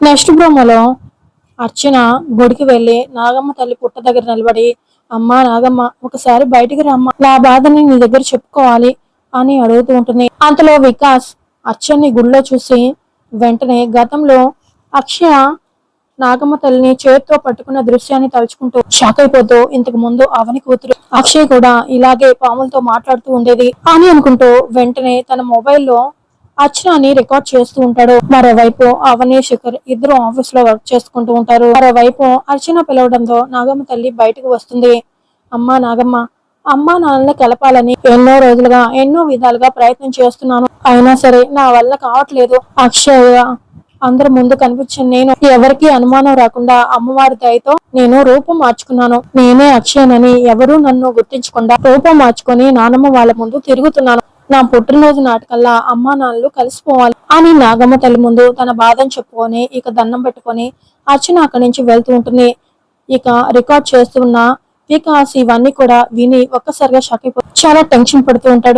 Next ప్రోమోలో అర్చన గుడికి వెళ్ళి నాగమ్మ తల్లి పుట్ట దగ్గర నిలబడి అమ్మా నాగమ్మ ఒకసారి బయటికి రమ్మ. నా బాధని నీ దగ్గర చెప్పుకోవాలి అని అడుగుతూ ఉంటుంది. అంతలో వికాస్ అర్చన్ని గుడిలో చూసి వెంటనే గతంలో అక్షయ నాగమ్మ తల్లిని చేతితో పట్టుకున్న దృశ్యాన్ని తలుచుకుంటూ షాక్ అయిపోతూ ఇంతకు ముందు అవని కూతురు అక్షయ్ కూడా ఇలాగే పాములతో మాట్లాడుతూ ఉండేది అని అనుకుంటూ వెంటనే తన మొబైల్లో అర్చనాని రికార్డ్ చేస్తూ ఉంటాడు. మరోవైపు అవని శిఖర్ ఇద్దరు ఆఫీస్లో వర్క్ చేసుకుంటూ ఉంటారు. మరోవైపు అర్చన పిలవడంతో నాగమ్మ తల్లి బయటకు వస్తుంది. అమ్మా నాగమ్మ అమ్మా నాన్నని కలపాలని ఎన్నో రోజులుగా ఎన్నో విధాలుగా ప్రయత్నం చేస్తున్నాను. అయినా సరే నా వల్ల కావట్లేదు. అక్షయ అందరి ముందు కనిపించిన నేను ఎవరికి అనుమానం రాకుండా అమ్మవారి దయతో నేను రూపం మార్చుకున్నాను. నేనే అక్షయనని ఎవరూ నన్ను గుర్తించకుండా రూపం మార్చుకొని నానమ్మ వాళ్ళ ముందు తిరుగుతున్నాను. నా పుట్టినరోజు నాటికల్లా అమ్మా నాన్నలు కలిసిపోవాలి అని నాగమ్మ తల్లి ముందు తన బాధను చెప్పుకొని ఇక దండం పెట్టుకొని అర్చన అక్కడి నుంచి వెళ్తూ ఉంటుంది. ఇక రికార్డ్ చేస్తున్న వికాస్ ఇవన్నీ కూడా విని ఒక్కసారిగా షాక్ అయిపో చాలా టెన్షన్ పడుతూ ఉంటాడు.